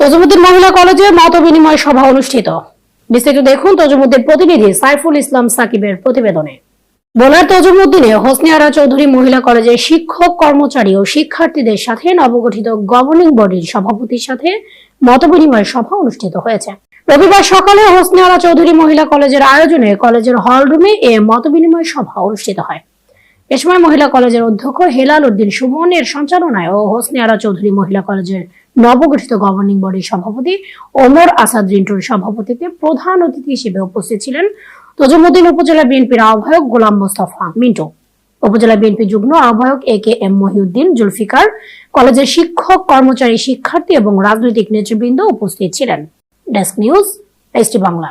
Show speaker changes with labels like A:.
A: তজুমুদ্দিন মহিলা কলেজে মত বিনিময় সভা অনুষ্ঠিত। বিস্তারিত দেখুন তজুমুদ্দিন প্রতিনিধি সাইফুল ইসলাম সাকিবের প্রতিবেদনে। বোলার তজুমুদ্দিনে হোসনে আরা চৌধুরী মহিলা কলেজের শিক্ষক, কর্মচারী ও শিক্ষার্থীদের সাথে নবগঠিত গভর্নিং বডির সভাপতির সাথে মতবিনিময় সভা অনুষ্ঠিত হয়েছে। রবিবার সকালে হোসনিয়ারা চৌধুরী মহিলা কলেজের আয়োজনে কলেজের হলরুমে এ মতবিনিময় সভা অনুষ্ঠিত হয়। এ সময় মহিলা কলেজের অধ্যক্ষ হেলাল উদ্দিন সুমনের সঞ্চালনায় ও হোসনে আরা চৌধুরী মহিলা কলেজের নবগঠিত গভর্নিং বডির সভাপতি ওমর আসাদ রিন্টুর সভাপতিতে প্রধান অতিথি হিসেবে উপস্থিত ছিলেন তজুমুদ্দিন উপজেলা বিএনপির আহ্বায়ক গোলাম মোস্তফা মিন্টু। উপজেলা বিএনপি যুগ্ম আহ্বায়ক A K M Mohiuddin Zulfikar, কলেজের শিক্ষক, কর্মচারী, শিক্ষার্থী এবং রাজনৈতিক নেতৃবৃন্দ উপস্থিত ছিলেন। Desk news ST Bangla.